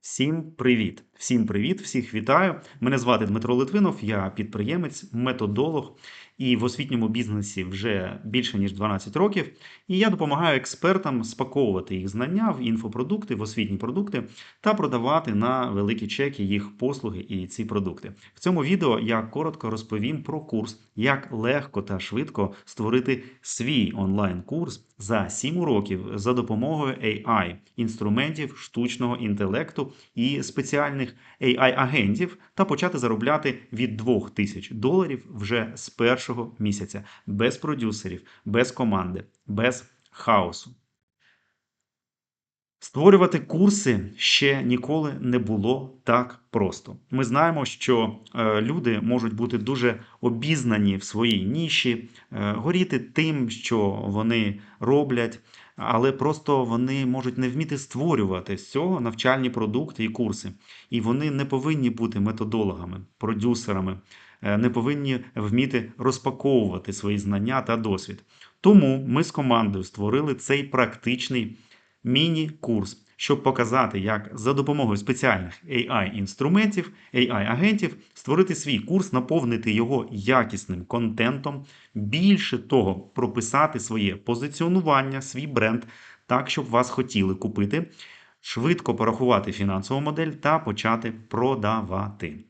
Всім привіт! Всім привіт! Всіх вітаю! Мене звати Дмитро Литвинов, я підприємець, методолог і в освітньому бізнесі вже більше ніж 12 років. І я допомагаю експертам спаковувати їх знання в інфопродукти, в освітні продукти та продавати на великі чеки їх послуги і ці продукти. В цьому відео я коротко розповім про курс, як легко та швидко створити свій онлайн-курс за 7 уроків за допомогою AI, інструментів штучного інтелекту і спеціальних AI-агентів та почати заробляти від 2000 доларів вже з першого місяця без продюсерів, без команди, без хаосу. Створювати курси ще ніколи не було так просто. Ми знаємо, що е, люди можуть бути дуже обізнані в своїй ніші, е, горіти тим, що вони роблять, але просто вони можуть не вміти створювати з цього навчальні продукти і курси. І вони не повинні бути методологами, продюсерами, е, не повинні вміти розпаковувати свої знання та досвід. Тому ми з командою створили цей практичний міні-курс, щоб показати, як за допомогою спеціальних AI-інструментів, AI-агентів створити свій курс, наповнити його якісним контентом, більше того, прописати своє позиціонування, свій бренд так, щоб вас хотіли купити, швидко порахувати фінансову модель та почати продавати.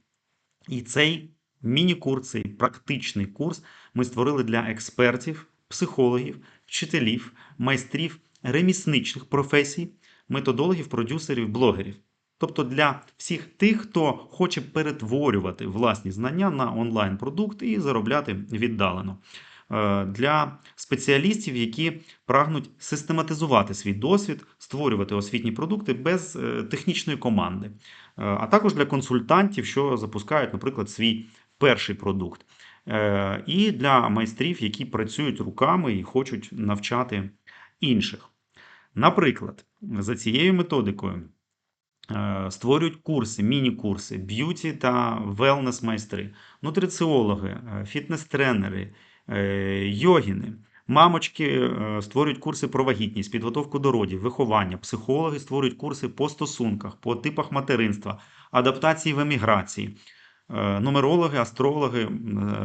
І цей міні-курс, цей практичний курс ми створили для експертів, психологів, вчителів, майстрів ремісничних професій, методологів, продюсерів, блогерів. Тобто для всіх тих, хто хоче перетворювати власні знання на онлайн-продукт і заробляти віддалено. Е, Для спеціалістів, які прагнуть систематизувати свій досвід, створювати освітні продукти без е, технічної команди, Е, а також для консультантів, що запускають, наприклад, свій перший продукт. І для майстрів, які працюють руками і хочуть навчати інших. Наприклад, за цією методикою е, створюють курси, міні-курси, б'юті та велнес майстри, нутриціологи, е, фітнес-тренери, е, йогіни. Мамочки створюють курси про вагітність, підготовку до родів, виховання, психологи створюють курси по стосунках, по типах материнства, адаптації в еміграції. Нумерологи, астрологи,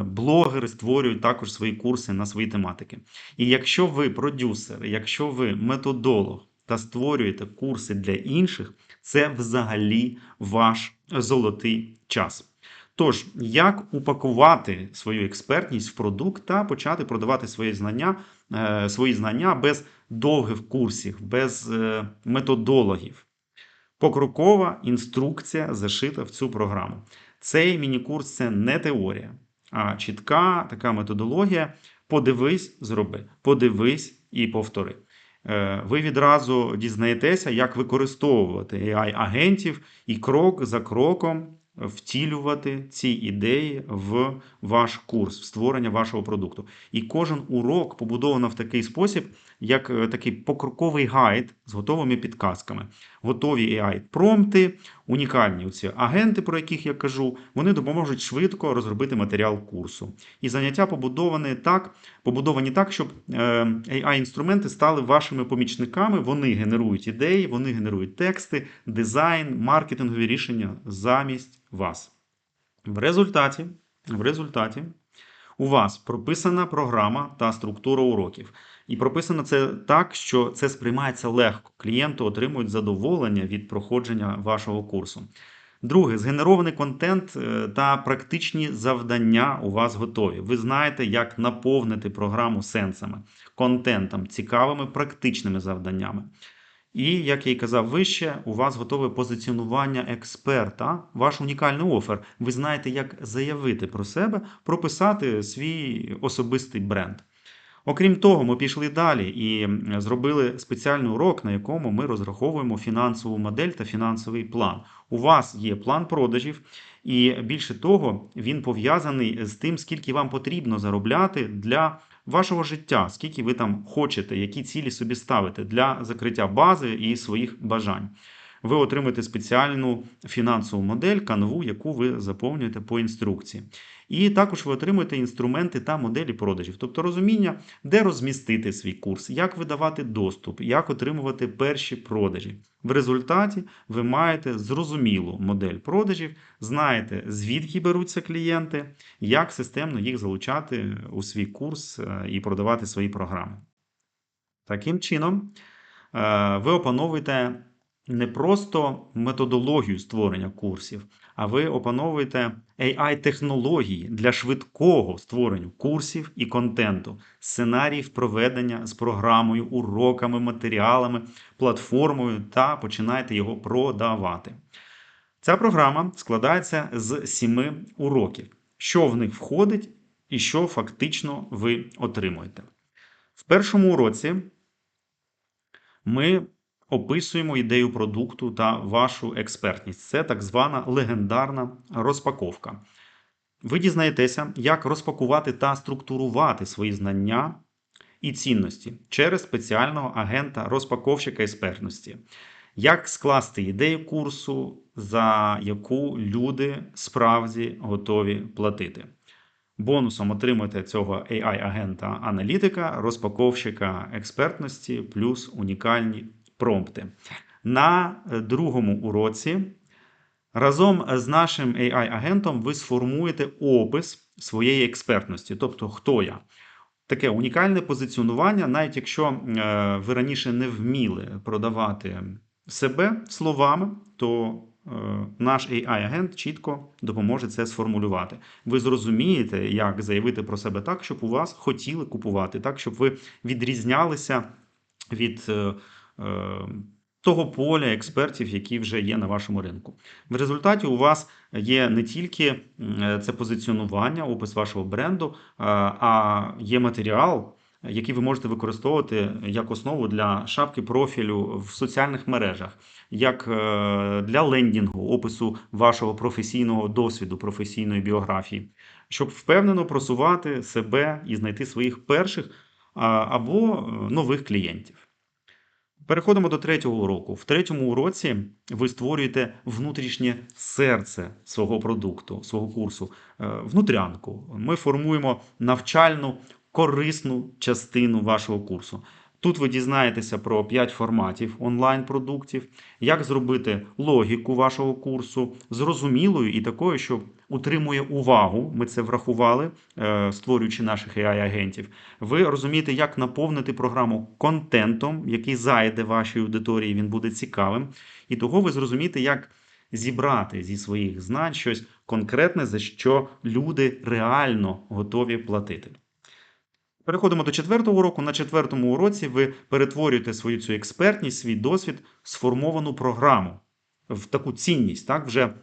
блогери створюють також свої курси на свої тематики. І якщо ви продюсер, якщо ви методолог та створюєте курси для інших, це взагалі ваш золотий час. Тож, як упакувати свою експертність в продукт та почати продавати свої знання, е, свої знання без довгих курсів, без е, методологів? Покрокова інструкція зашита в цю програму. Цей міні-курс це не теорія, а чітка така методологія. Подивись, зроби, подивись і повтори. Е, Ви відразу дізнаєтеся, як використовувати AI-агентів і крок за кроком втілювати ці ідеї в ваш курс, в створення вашого продукту. І кожен урок побудовано в такий спосіб, як е, такий покроковий гайд з готовими підказками. Готові AI-промпти, унікальні ці агенти, про яких я кажу, вони допоможуть швидко розробити матеріал курсу. І заняття побудовані так, побудовані так, щоб е, AI-інструменти стали вашими помічниками. Вони генерують ідеї, вони генерують тексти, дизайн, маркетингові рішення замість вас. В результаті, в результаті у вас прописана програма та структура уроків. І прописано це так, що це сприймається легко. Клієнти отримують задоволення від проходження вашого курсу. Друге, згенерований контент е, та практичні завдання у вас готові. Ви знаєте, як наповнити програму сенсами, контентом, цікавими практичними завданнями. І, як я й казав вище, у вас готове позиціонування експерта, ваш унікальний офер. Ви знаєте, як заявити про себе, прописати свій особистий бренд. Окрім того, ми пішли далі і зробили спеціальний урок, на якому ми розраховуємо фінансову модель та фінансовий план. У вас є план продажів, і більше того, він пов'язаний з тим, скільки вам потрібно заробляти для вашого життя, скільки ви там хочете, які цілі собі ставите для закриття бази і своїх бажань. Ви отримаєте спеціальну фінансову модель канву, яку ви заповнюєте по інструкції. І також ви отримуєте інструменти та моделі продажів, тобто розуміння, де розмістити свій курс, як видавати доступ, як отримувати перші продажі. В результаті ви маєте зрозумілу модель продажів, знаєте, звідки беруться клієнти, як системно їх залучати у свій курс е, і продавати свої програми. Таким чином, е, ви опановуєте не просто методологію створення курсів, а ви опановуєте AI-технології для швидкого створення курсів і контенту, сценаріїв проведення з програмою, уроками, матеріалами, платформою та починаєте його продавати. Ця програма складається з сіми уроків, що в них входить і що фактично ви отримуєте. В першому уроці ми описуємо ідею продукту та вашу експертність. Це так звана легендарна розпаковка. Ви дізнаєтеся, як розпакувати та структурувати свої знання і цінності через спеціального агента розпаковщика експертності. Як скласти ідею курсу, за яку люди справді готові платити. Бонусом отримуєте цього AI-агента аналітика, розпаковщика експертності, плюс унікальні промпти. На другому уроці разом з нашим AI-агентом ви сформуєте опис своєї експертності, тобто хто я. Таке унікальне позиціонування, навіть якщо е, ви раніше не вміли продавати себе словами, то е, наш AI-агент чітко допоможе це сформулювати. Ви зрозумієте, як заявити про себе так, щоб у вас хотіли купувати, так, щоб ви відрізнялися від е, того поля експертів, які вже є на вашому ринку. В результаті у вас є не тільки це позиціонування, опис вашого бренду, а є матеріал. Який ви можете використовувати як основу для шапки профілю в соціальних мережах, як е, для лендінгу, опису вашого професійного досвіду, професійної біографії, щоб впевнено просувати себе і знайти своїх перших або е, нових клієнтів. Переходимо до третього уроку. В третьому уроці ви створюєте внутрішнє серце свого продукту, свого курсу, е, внутрянку. Ми формуємо навчальну корисну частину вашого курсу. Тут ви дізнаєтеся про 5 форматів онлайн-продуктів, як зробити логіку вашого курсу зрозумілою і такою, що утримує увагу. Ми це врахували, е, створюючи наших AI-агентів. Ви розумієте, як наповнити програму контентом, який зайде вашій аудиторії, він буде цікавим. І того ви зрозумієте, як зібрати зі своїх знань щось конкретне, за що люди реально готові платити. Переходимо до четвертого уроку. На четвертому уроці ви перетворюєте свою цю експертність, свій досвід, сформовану програму в таку цінність, так вже.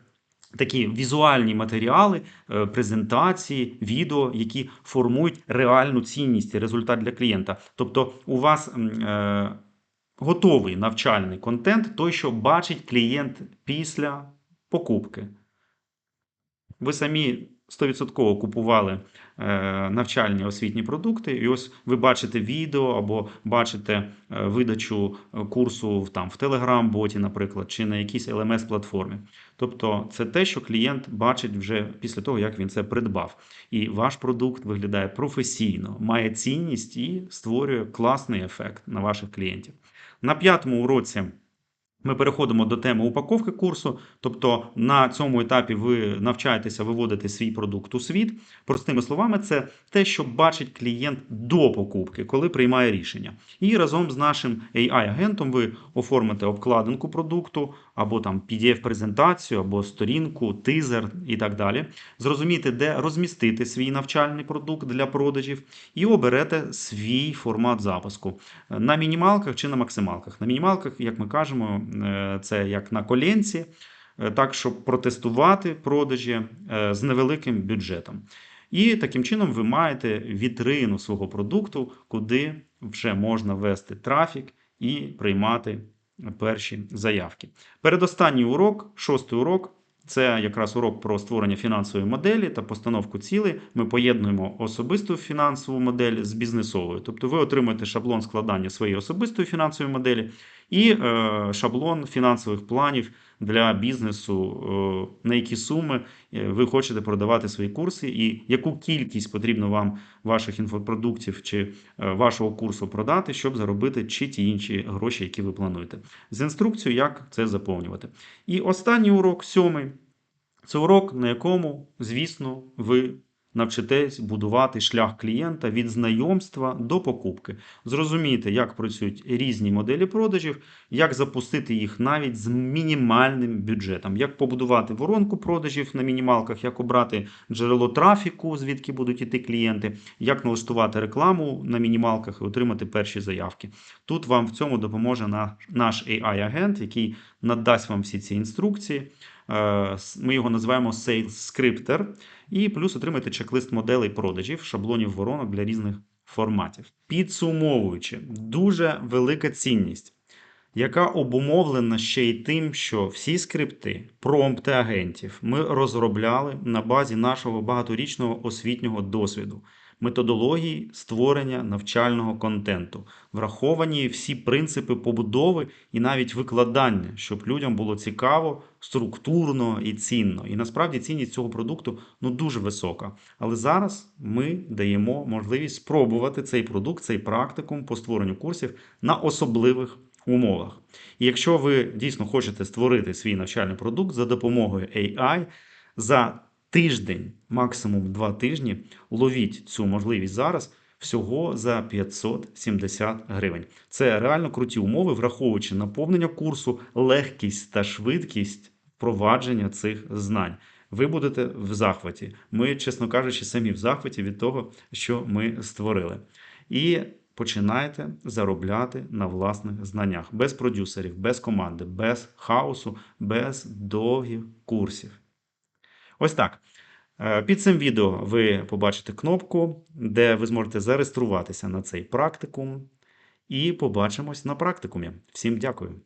Такі візуальні матеріали, е, презентації, відео, які формують реальну цінність і результат для клієнта. Тобто, у вас е, готовий навчальний контент, той, що бачить клієнт після покупки. Ви самі 100% купували е, навчальні освітні продукти, і ось ви бачите відео або бачите е, видачу е, курсу там в Telegram-боті, наприклад, чи на якійсь lms платформі Тобто це те, що клієнт бачить вже після того, як він це придбав. І ваш продукт виглядає професійно, має цінність і створює класний ефект на ваших клієнтів. На п'ятому уроці. Ми переходимо до теми упаковки курсу, тобто на цьому етапі ви навчаєтеся виводити свій продукт у світ. Простими словами, це те, що бачить клієнт до покупки, коли приймає рішення. І разом з нашим AI-агентом ви оформите обкладинку продукту, або там PDF-презентацію, або сторінку, тизер і так далі. Зрозумієте, де розмістити свій навчальний продукт для продажів, і оберете свій формат запуску на мінімалках чи на максималках. На мінімалках, як ми кажемо, е, це як на коленці, е, так, щоб протестувати продажі е, з невеликим бюджетом. І таким чином ви маєте вітрину свого продукту, куди вже можна ввести трафік і приймати перші заявки. Передостанній урок, шостий урок. Це якраз урок про створення фінансової моделі та постановку цілей. Ми поєднуємо особисту фінансову модель з бізнесовою. Тобто ви отримуєте шаблон складання своєї особистої фінансової моделі і е, шаблон фінансових планів для бізнесу, е, на які суми е, ви хочете продавати свої курси, і яку кількість потрібно вам ваших інфопродуктів чи вашого курсу продати, щоб заробити чи ті інші гроші, які ви плануєте. З інструкцією, як це заповнювати. І останній урок, сьомий, це урок, на якому, звісно, ви навчитесь будувати шлях клієнта від знайомства до покупки. Зрозумієте, як працюють різні моделі продажів, як запустити їх навіть з мінімальним бюджетом, як побудувати воронку продажів на мінімалках, як обрати джерело трафіку, звідки будуть іти клієнти, як налаштувати рекламу на мінімалках і отримати перші заявки. Тут вам в цьому допоможе на- наш AI-агент, який надасть вам всі ці інструкції. Е, Ми його називаємо Sales Scripter. І плюс отримаєте чек-лист моделей продажів, шаблонів воронок для різних форматів. Підсумовуючи, дуже велика цінність, яка обумовлена ще й тим, що всі скрипти, промпти агентів ми розробляли на базі нашого багаторічного освітнього досвіду, методології створення навчального контенту, враховані всі принципи побудови і навіть викладання, щоб людям було цікаво, структурно і цінно. І насправді цінність цього продукту ну дуже висока. Але зараз ми даємо можливість спробувати цей продукт, цей практикум по створенню курсів на особливих умовах. І якщо ви дійсно хочете створити свій навчальний продукт за допомогою AI, за тиждень, максимум два тижні, ловіть цю можливість зараз. Всього за 570 гривень. Це реально круті умови, враховуючи наповнення курсу, легкість та швидкість впровадження цих знань. Ви будете в захваті. Ми, чесно кажучи, самі в захваті від того, що ми створили. І починайте заробляти на власних знаннях без продюсерів, без команди, без хаосу, без довгих курсів. Ось так. Е, Під цим відео ви побачите кнопку, де ви зможете зареєструватися на цей практикум. І побачимось на практикумі. Всім дякую.